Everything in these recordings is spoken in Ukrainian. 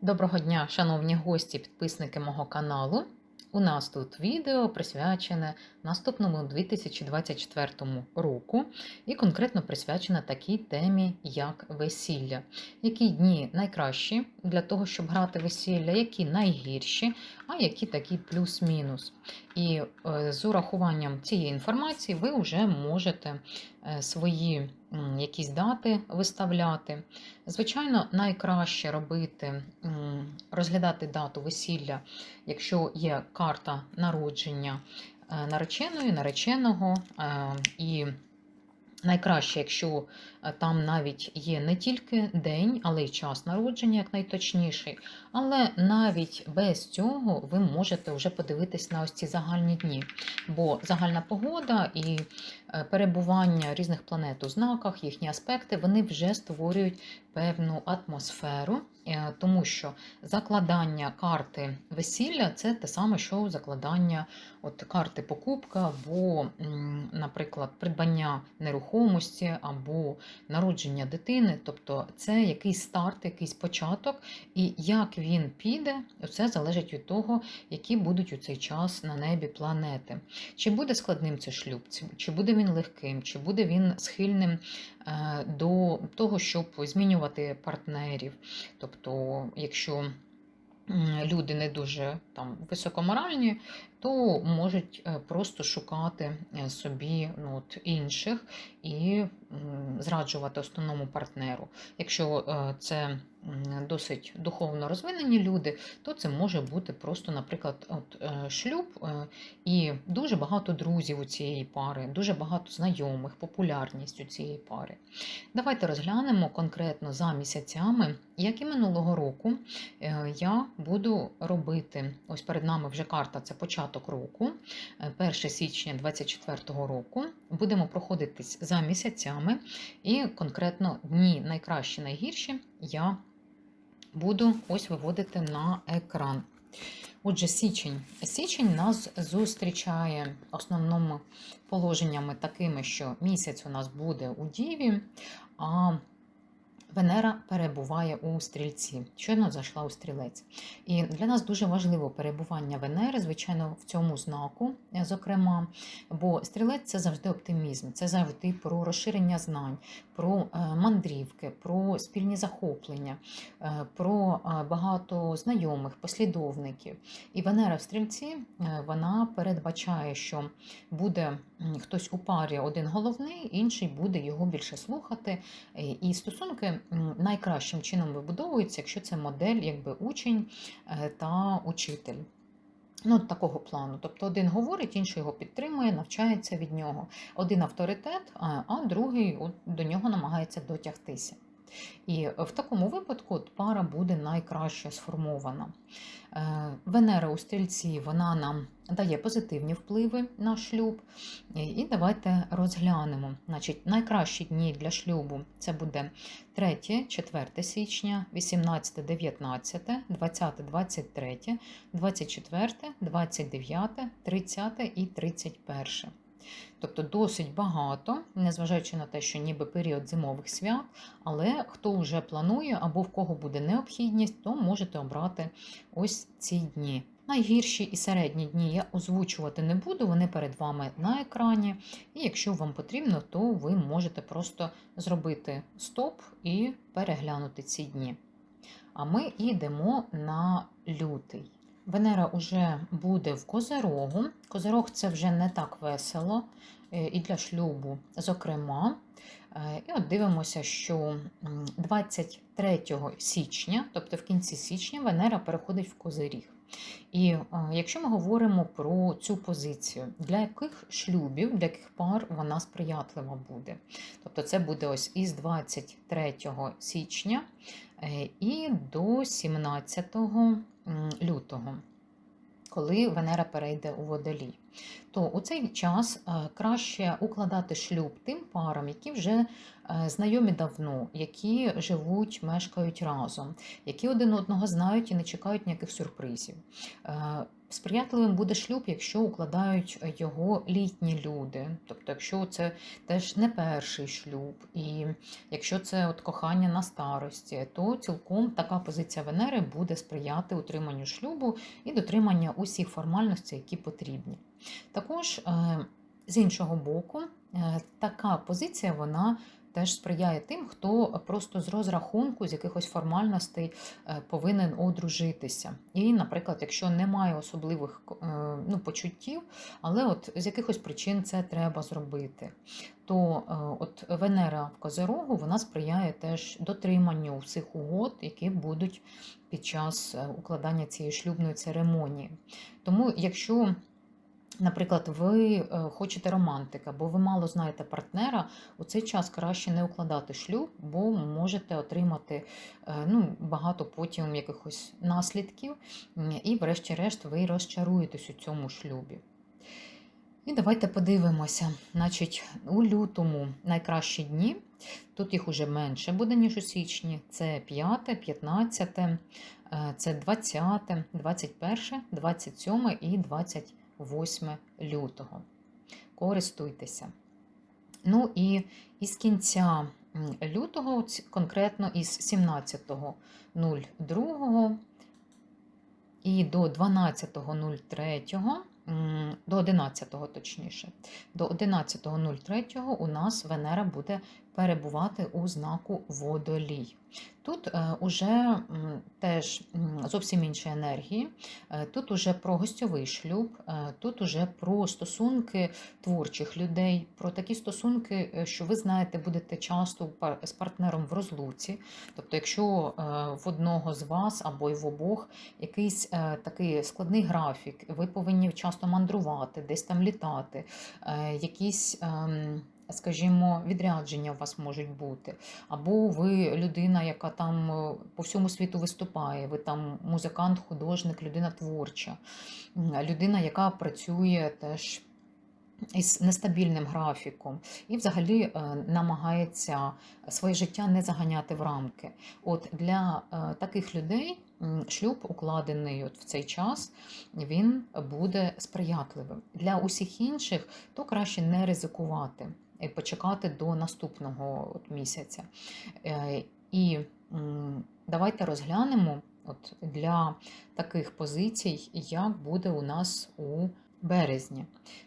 Доброго дня, шановні гості, підписники мого каналу. У нас тут відео присвячене наступному 2024 року і конкретно присвячене такій темі, як весілля. Які дні найкращі для того, щоб грати весілля, які найгірші, а які такі плюс-мінус. І е, з урахуванням цієї інформації ви вже можете е, свої якісь дати виставляти. Звичайно, найкраще робити, розглядати дату весілля, якщо є карта народження е, нареченої, нареченого. е, І найкраще, якщо е, там навіть є не тільки день, але й час народження, як найточніший. Але навіть без цього ви можете вже подивитись на ось ці загальні дні. Бо загальна погода і е, перебування різних планет у знаках, їхні аспекти, вони вже створюють певну атмосферу, тому що закладання карти весілля це те саме, що закладання от карти покупка, або, наприклад, придбання нерухомості або народження дитини. Тобто це якийсь старт, якийсь початок, і як він піде, це залежить від того, які будуть у цей час на небі планети. Чи буде складним цей шлюб, чи буде він легким, чи буде він схильним е, до того, щоб змінювати партнерів. Тобто, якщо люди не дуже там високоморальні, то можуть е, просто шукати е, собі ну, от, інших і зраджувати основному партнеру. Якщо е, це досить духовно розвинені люди, то це може бути просто, наприклад, от, е, шлюб е, і дуже багато друзів у цієї пари, дуже багато знайомих, популярність у цієї пари. Давайте розглянемо конкретно за місяцями, як і минулого року я буду робити. Ось перед нами вже карта це початок року, е, 1 січня 2024 року. Будемо проходитись за місяцями, і конкретно дні найкращі, найгірші я буду ось виводити на екран. Отже, січень. Січень нас зустрічає основними положеннями такими, що місяць у нас буде у Діві, а Венера перебуває у стрільці, щойно зайшла у стрілець. І для нас дуже важливо перебування Венери, звичайно, в цьому знаку, е, зокрема, бо стрілець це завжди оптимізм, це завжди про розширення знань, про е, мандрівки, про спільні захоплення, е, про багато знайомих, послідовників. І Венера в стрільці вона передбачає, що буде хтось у парі один головний, інший буде його більше слухати. Е, І стосунки найкращим чином вибудовуються, якщо це модель, якби учень е, та учитель. Ну, такого плану. Тобто один говорить, інший його підтримує, навчається від нього. Один авторитет, а другий до нього намагається дотягтися. І в такому випадку пара буде найкраще сформована. Е, Венера у стрільці вона нам дає позитивні впливи на шлюб. І- давайте розглянемо. Значить, найкращі дні для шлюбу це буде 3, 4 січня, 18, 19, 20, 23, 24, 29, 30 і 31. Тобто досить багато, незважаючи на те, що ніби період зимових свят, але хто вже планує або в кого буде необхідність, то можете обрати ось ці дні. Найгірші і середні дні я озвучувати не буду, вони перед вами на екрані. І якщо вам потрібно, то ви можете просто зробити стоп і переглянути ці дні. А ми йдемо на лютий. Венера вже буде в Козерогу. Козерог це вже не так весело е, і для шлюбу, зокрема. Е, І от дивимося, що 23 січня, тобто в кінці січня, Венера переходить в Козиріг. І е, якщо ми говоримо про цю позицію, для яких шлюбів, для яких пар вона сприятлива буде? Тобто це буде ось із 23 січня е, і до 17 лютого, коли Венера перейде у водолій. То у цей час е, краще укладати шлюб тим парам, які вже е, знайомі давно, які живуть, мешкають разом, які один одного знають і не чекають ніяких сюрпризів. Е, Сприятливим буде шлюб, якщо укладають його літні люди, тобто, якщо це теж не перший шлюб, і якщо це от кохання на старості, то цілком така позиція Венери буде сприяти утриманню шлюбу і дотримання усіх формальностей, які потрібні. Також е, з іншого боку, е, така позиція вона теж сприяє тим, хто просто з розрахунку, з якихось формальностей е, повинен одружитися. І, наприклад, якщо немає особливих е, ну, почуттів, але от з якихось причин це треба зробити, то е, от Венера в Козирогу вона сприяє теж дотриманню всіх угод, які будуть під час укладання цієї шлюбної церемонії. Тому, якщо Наприклад, ви е, хочете романтика, бо ви мало знаєте партнера, у цей час краще не укладати шлюб, бо можете отримати е, ну, багато потім якихось наслідків, і, врешті-решт, ви розчаруєтесь у цьому шлюбі. І давайте подивимося. Значить, у лютому найкращі дні, тут їх уже менше буде, ніж у січні. Це 5, 15, е, це 20, 21, 27 і 28. 8 лютого. Користуйтеся. Ну і із кінця лютого, конкретно із 17.02 і до 12.03, до 11 точніше, до 11.03 у нас Венера буде перебувати у знаку водолій. Тут е, уже теж зовсім інші енергії, е, тут уже про гостьовий шлюб, е, тут уже про стосунки творчих людей, про такі стосунки, що ви знаєте, будете часто з партнером в розлуці. Тобто, якщо в одного з вас або й в обох якийсь такий складний графік, ви повинні часто мандрувати, десь там літати, якісь. Скажімо, відрядження у вас можуть бути. Або ви людина, яка там е, по всьому світу виступає, ви там музикант, художник, людина творча, людина, яка працює теж. Із нестабільним графіком, і взагалі е, намагається своє життя не заганяти в рамки. От Для е, таких людей шлюб, укладений от в цей час, він буде сприятливим. Для усіх інших то краще не ризикувати почекати до наступного от місяця. Е, і давайте розглянемо от для таких позицій, як буде у нас у березні.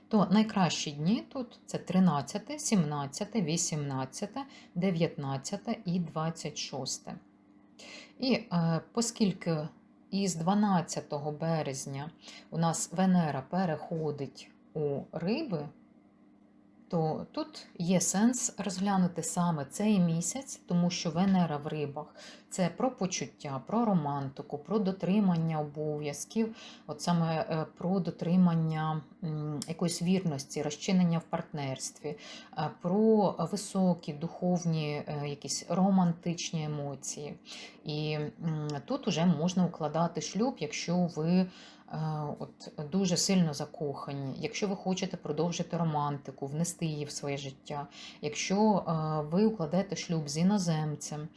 То найкращі дні тут це 13, 17, 18, 19 і 26. І е, оскільки із 12 березня у нас Венера переходить у риби, то тут є сенс розглянути саме цей місяць, тому що Венера в рибах це про почуття, про романтику, про дотримання обов'язків, от саме е, про дотримання якоїсь вірності, розчинення в партнерстві, е, про високі духовні, е, якісь романтичні емоції. І тут вже можна укладати шлюб, якщо ви. От Дуже сильно закохані. Якщо ви хочете продовжити романтику, внести її в своє життя, якщо ви укладете шлюб з іноземцем,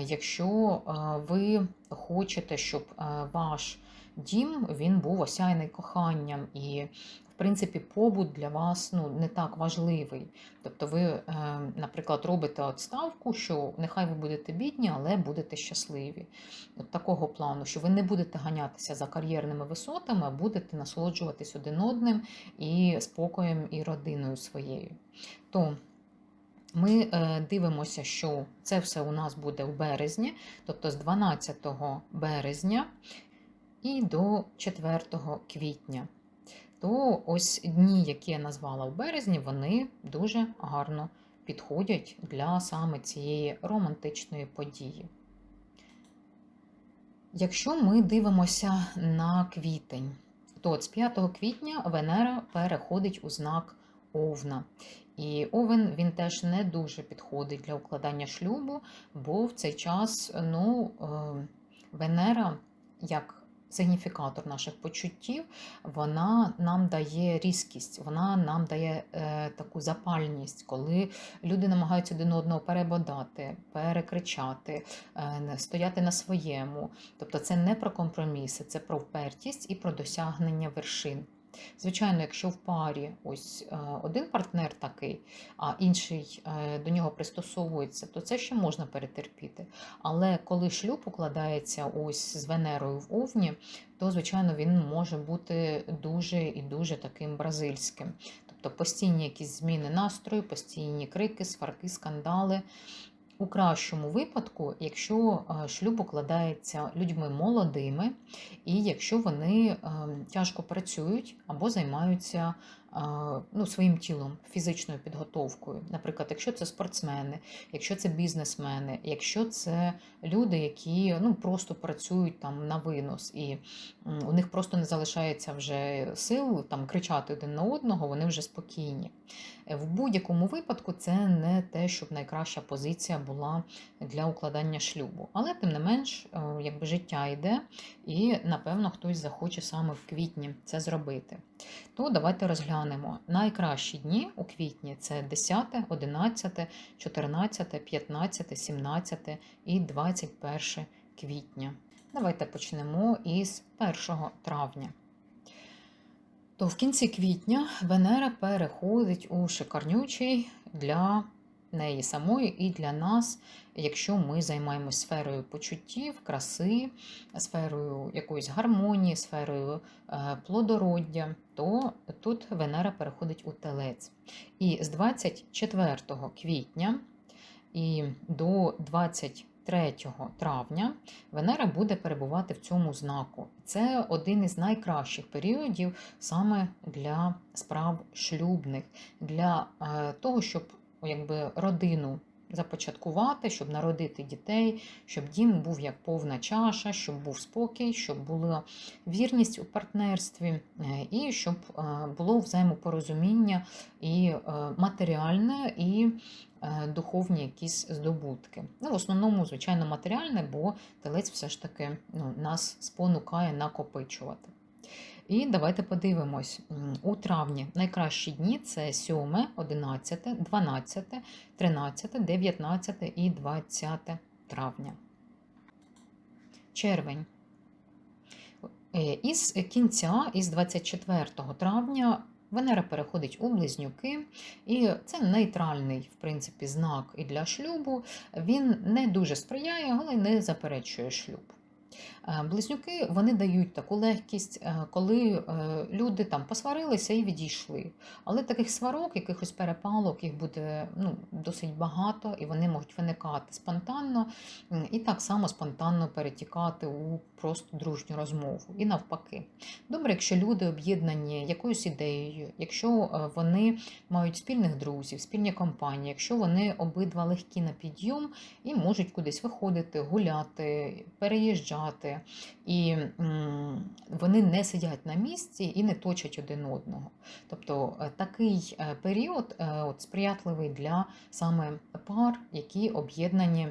якщо ви хочете, щоб ваш дім він був осяяний коханням і. Принципі, побут для вас ну, не так важливий. Тобто, ви, е, наприклад, робите отставку, що нехай ви будете бідні, але будете щасливі. От Такого плану, що ви не будете ганятися за кар'єрними висотами, а будете насолоджуватись один одним і спокоєм і родиною своєю. То ми е, дивимося, що це все у нас буде в березні, тобто з 12 березня і до 4 квітня. То ось дні, які я назвала в березні, вони дуже гарно підходять для саме цієї романтичної події. Якщо ми дивимося на квітень, то от з 5 квітня Венера переходить у знак Овна. І овен він теж не дуже підходить для укладання шлюбу, бо в цей час ну, е, Венера, як сигніфікатор наших почуттів, вона нам дає різкість, вона нам дає е, таку запальність, коли люди намагаються один одного перебодати, перекричати, е, стояти на своєму. Тобто це не про компроміси, це про впертість і про досягнення вершин. Звичайно, якщо в парі ось е, один партнер такий, а інший е, до нього пристосовується, то це ще можна перетерпіти. Але коли шлюб укладається ось з Венерою в Овні, то звичайно він може бути дуже і дуже таким бразильським. Тобто постійні якісь зміни настрою, постійні крики, сварки, скандали. У кращому випадку, якщо е, шлюб укладається людьми молодими, і якщо вони ем, тяжко працюють або займаються ну, своїм тілом, фізичною підготовкою. Наприклад, якщо це спортсмени, якщо це бізнесмени, якщо це люди, які ну, просто працюють там на винос, і у них просто не залишається вже сил там кричати один на одного, вони вже спокійні. Е, В будь-якому випадку це не те, щоб найкраща позиція була для укладання шлюбу. Але тим не менш, е, якби життя йде, і напевно хтось захоче саме в квітні це зробити. То давайте розглянемо. Найкращі дні у квітні це 10, 11, 14, 15, 17 і 21 квітня. Давайте почнемо із 1 травня. То в кінці квітня Венера переходить у шикарнючий для неї самої і для нас, якщо ми займаємось сферою почуттів, краси, сферою якоїсь гармонії, сферою е, плодороддя, то тут Венера переходить у телець. І з 24 квітня і до 23 травня Венера буде перебувати в цьому знаку. Це один із найкращих періодів саме для справ шлюбних, для е, того, щоб якби, родину започаткувати, щоб народити дітей, щоб дім був як повна чаша, щоб був спокій, щоб була вірність у партнерстві, е, і щоб е, було взаємопорозуміння і е, матеріальне, і духовні якісь здобутки. Ну, в основному, звичайно, матеріальне, бо телець все ж таки ну, нас спонукає накопичувати. І давайте подивимось. У травні найкращі дні це 7, 11, 12, 13, 19 і 20 травня. Червень. Е, Із кінця, із 24 травня, Венера переходить у близнюки, і це нейтральний, в принципі, знак і для шлюбу. Він не дуже сприяє, але не заперечує шлюб. Е, Близнюки вони дають таку легкість, е, коли е, люди там посварилися і відійшли. Але таких сварок, якихось перепалок, їх буде ну, досить багато, і вони можуть виникати спонтанно, і так само спонтанно перетікати у просто дружню розмову. І навпаки. Добре, якщо люди об'єднані якоюсь ідеєю, якщо вони мають спільних друзів, спільні компанії, якщо вони обидва легкі на підйом і можуть кудись виходити, гуляти, переїжджати, і вони не сидять на місці і не точать один одного. Тобто е, такий е, період е, от, сприятливий для саме пар, які об'єднані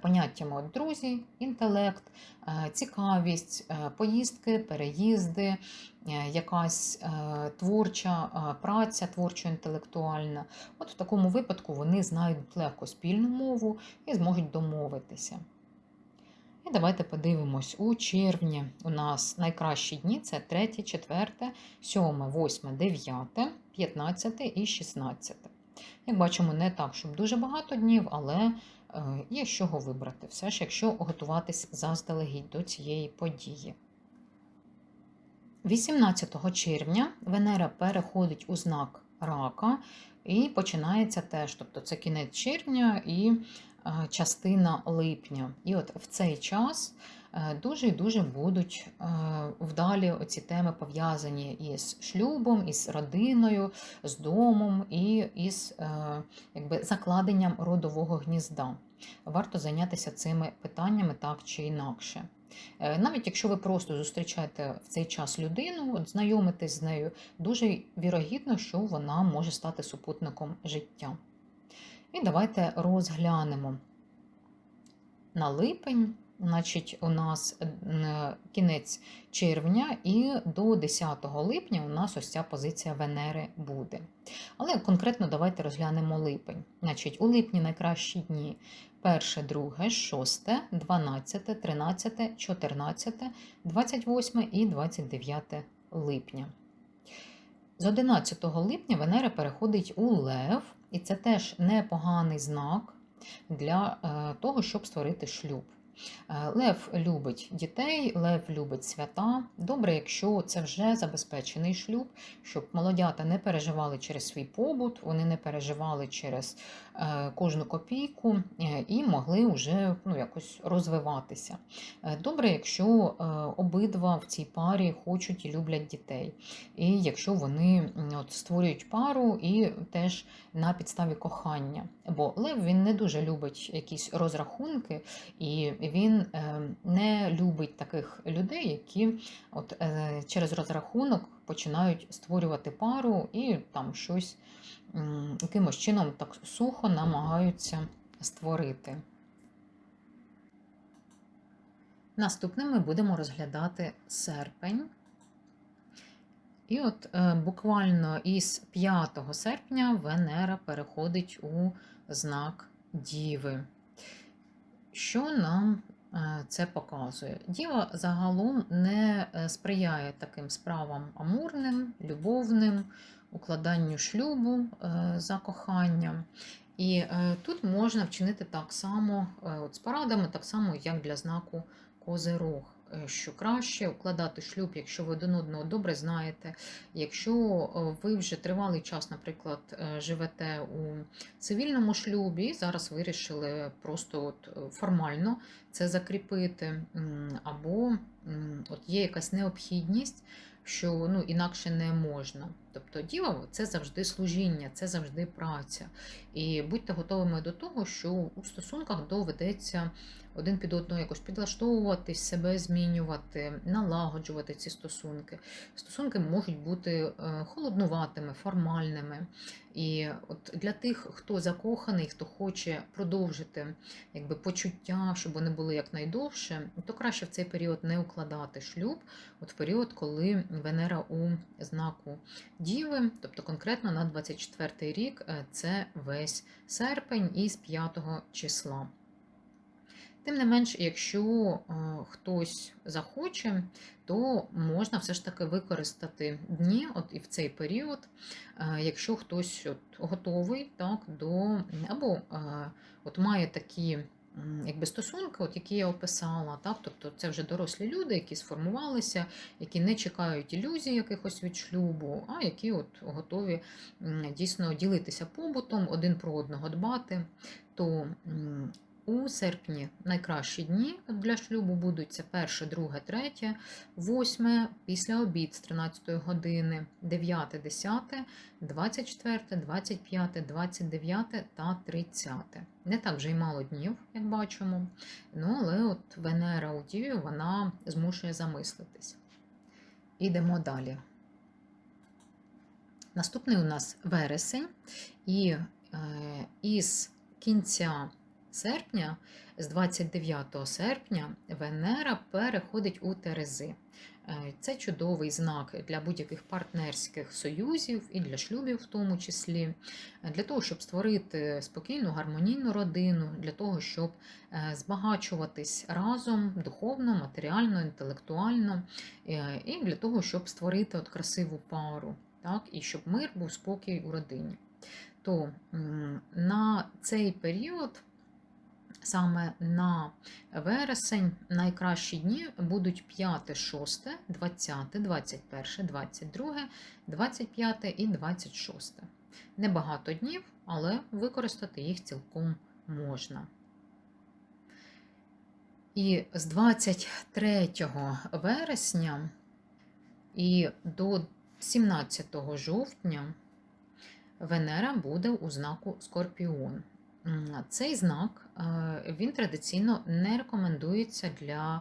поняттями от, друзі, інтелект, цікавість, поїздки, переїзди, якась творча праця, творчо-інтелектуальна. От в такому випадку вони знайдуть легко спільну мову і зможуть домовитися. І давайте подивимось. У червні у нас найкращі дні це 3, 4, 7, 8, 9, 15 і 16. Як бачимо, не так, щоб дуже багато днів, але е, є з чого вибрати, все ж, якщо готуватись заздалегідь до цієї події. 18 червня Венера переходить у знак рака і починається теж, тобто це кінець червня і частина липня. І от в цей час е, дуже і дуже будуть е, вдалі оці теми пов'язані із шлюбом, із родиною, з домом і із е, якби, закладенням родового гнізда. Варто зайнятися цими питаннями так чи інакше. Е, Навіть якщо ви просто зустрічаєте в цей час людину, от знайомитесь з нею, дуже вірогідно, що вона може стати супутником життя. І давайте розглянемо на липень Значить, у нас е, кінець червня і до 10 липня у нас ось ця позиція Венери буде. Але конкретно давайте розглянемо липень. Значить, у липні найкращі дні 1, 2, 6, 12, 13, 14, 28 і 29 липня. З 11 липня Венера переходить у Лев, і це теж непоганий знак для е, того, щоб створити шлюб. Е, Лев любить дітей, лев любить свята. Добре, якщо це вже забезпечений шлюб, щоб молодята не переживали через свій побут, вони не переживали через кожну копійку е, і могли вже ну, якось розвиватися. Добре, якщо обидва в цій парі хочуть і люблять дітей, і якщо вони от, створюють пару і теж на підставі кохання. Бо Лев він не дуже любить якісь розрахунки і він е, не любить таких людей, які от е, через розрахунок починають створювати пару і там щось якимось чином так сухо намагаються створити. Наступним ми будемо розглядати серпень. І от е, буквально із 5 серпня Венера переходить у знак Діви. Що нам е, це показує? Діва загалом не е, сприяє таким справам амурним, любовним, укладанню шлюбу е, за коханням. І тут можна вчинити так само от з порадами, так само, як для знаку Козирог. Е, що краще укладати шлюб, якщо ви один одного добре знаєте. Якщо е, ви вже тривалий час, наприклад, е, живете у цивільному шлюбі, зараз вирішили просто от формально це закріпити, або от є якась необхідність. Що ну, інакше не можна. Тобто діло це завжди служіння, це завжди праця. І будьте готовими до того, що у стосунках доведеться один під одного якось підлаштовуватись, себе змінювати, налагоджувати ці стосунки. Стосунки можуть бути е, холоднуватими, формальними. І от для тих, хто закоханий, хто хоче продовжити якби, почуття, щоб вони були якнайдовше, то краще в цей період не укладати шлюб, от в період, коли Венера у знаку Діви, тобто конкретно на 24 рік, е, це весь серпень із 5 числа. Тим не менш, якщо е, хтось захоче, то можна все ж таки використати дні от і в цей період, е, якщо хтось от готовий так, до або е, от має такі якби, стосунки, от які я описала, так, тобто це вже дорослі люди, які сформувалися, які не чекають ілюзій якихось від шлюбу, а які от готові дійсно ділитися побутом, один про одного дбати. то у серпні найкращі дні для шлюбу будуть це 1, 2, 3, 8 після обід з 13 години, 9, 10, 24, 25, 29 та 30. Не так вже й мало днів, як бачимо. Ну, але от Венера у Діві вона змушує замислитись. Ідемо далі. Наступний у нас вересень, і е, із кінця серпня, з 29 серпня, Венера переходить у Терези. Е, це чудовий знак для будь-яких партнерських союзів і для шлюбів, в тому числі, е, для того, щоб створити спокійну, гармонійну родину, для того, щоб е, збагачуватись разом духовно, матеріально, інтелектуально, і для того, щоб створити от красиву пару, так, і щоб мир був спокій у родині. То на цей період. Саме на вересень найкращі дні будуть 5, 6, 20, 21, 22, 25 і 26. Небагато днів, але використати їх цілком можна. І з 23 вересня і до 17 жовтня Венера буде у знаку Скорпіон. Цей знак е, він традиційно не рекомендується для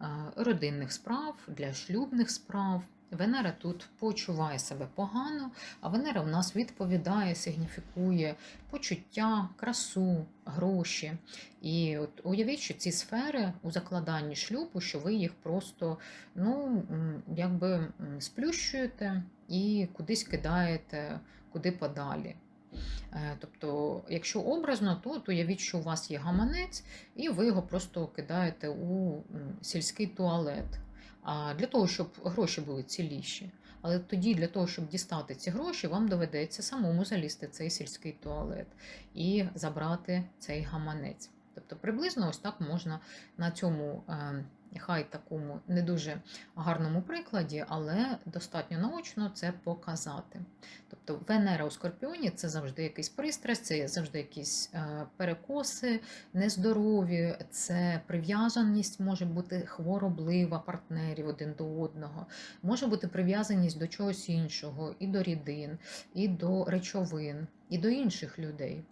е, родинних справ, для шлюбних справ, Венера тут почуває себе погано, а Венера у нас відповідає, сигніфікує почуття, красу, гроші. І от уявіть, що ці сфери у закладанні шлюбу, що ви їх просто ну, якби сплющуєте і кудись кидаєте, куди подалі. Е, Тобто, якщо образно, то то уявіть, що у вас є гаманець, і ви його просто кидаєте у сільський туалет. Для того, щоб гроші були ціліші. Але тоді, для того, щоб дістати ці гроші, вам доведеться самому залізти в цей сільський туалет і забрати цей гаманець. Тобто, приблизно ось так можна на цьому. е, Хай такому не дуже гарному прикладі, але достатньо наочно це показати. Тобто Венера у Скорпіоні це завжди якийсь пристрасть, це завжди якісь е, перекоси, нездорові, це прив'язаність може бути хвороблива партнерів один до одного, може бути прив'язаність до чогось іншого, і до рідин, і до речовин, і до інших людей.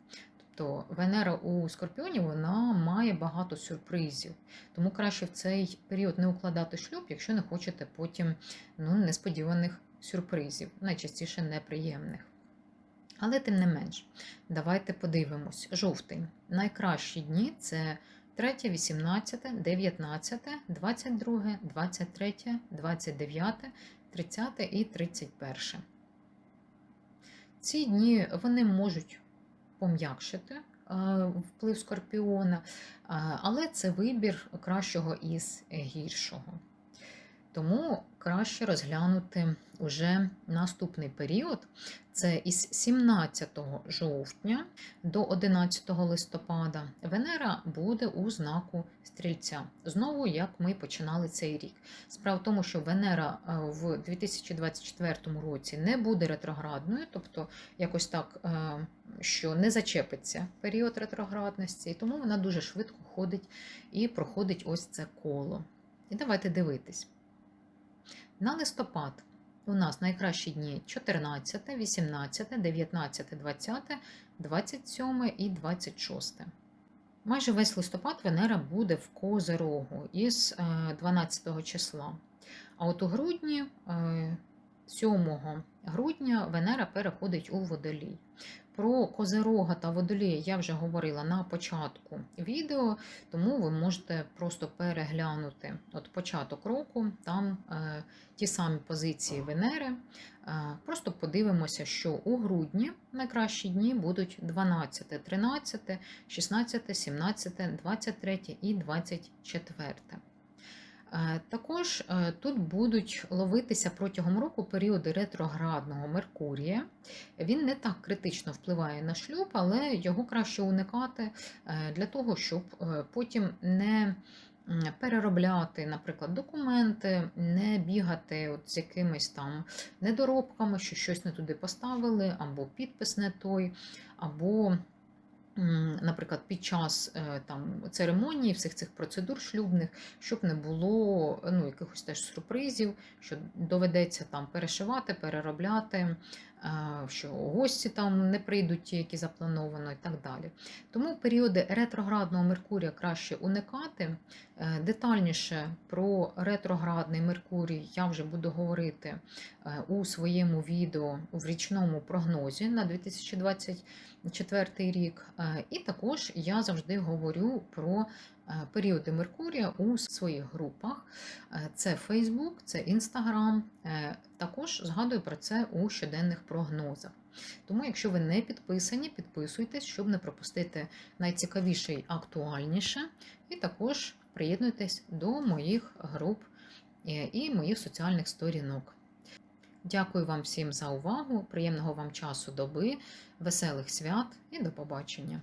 Тобто Венера у Скорпіоні вона має багато сюрпризів, тому краще в цей період не укладати шлюб, якщо не хочете потім ну, несподіваних сюрпризів, найчастіше неприємних. Але тим не менш, давайте подивимось. Жовтень. Найкращі дні це 3, 18, 19, 22, 23, 29, 30 і 31. Ці дні вони можуть пом'якшити е, вплив скорпіона, е, але це вибір кращого із гіршого. Тому краще розглянути уже наступний період. Це із 17 жовтня до 11 листопада Венера буде у знаку стрільця. Знову, як ми починали цей рік. Справа в тому, що Венера е, в 2024 році не буде ретроградною, тобто якось так, е, що не зачепиться період ретроградності, і тому вона дуже швидко ходить і проходить ось це коло. І давайте дивитись. На листопад у нас найкращі дні 14, 18, 19, 20, 27 і 26. Майже весь листопад Венера буде в Козирогу із е, 12 числа. А от у грудні, е, 7 грудня, Венера переходить у водолій. Про Козирога та Водолія я вже говорила на початку відео, тому ви можете просто переглянути от початок року, там е, ті самі позиції Венери. Е, просто подивимося, що у грудні найкращі дні будуть 12, 13, 16, 17, 23 і 24. Е, Також е, тут будуть ловитися протягом року періоди ретроградного Меркурія. Він не так критично впливає на шлюб, але його краще уникати е, для того, щоб потім не переробляти, наприклад, документи, не бігати от з якимись там недоробками, що щось не туди поставили, або підпис не той, або Наприклад, під час е, там церемонії, всіх цих процедур шлюбних, щоб не було ну, якихось теж сюрпризів, що доведеться там перешивати, переробляти, що гості там не прийдуть ті, які заплановано, і так далі. Тому періоди ретроградного Меркурія краще уникати. Е, Детальніше про ретроградний Меркурій я вже буду говорити е, у своєму відео в річному прогнозі на 2024 рік. Е, І також я завжди говорю про періоди Меркурія у своїх групах. Е, Це Facebook, це Instagram. Е, Також згадую про це у щоденних прогнозах. Тому, якщо ви не підписані, підписуйтесь, щоб не пропустити найцікавіше і актуальніше. І також приєднуйтесь до моїх груп е, і моїх соціальних сторінок. Дякую вам всім за увагу, приємного вам часу доби, веселих свят і до побачення!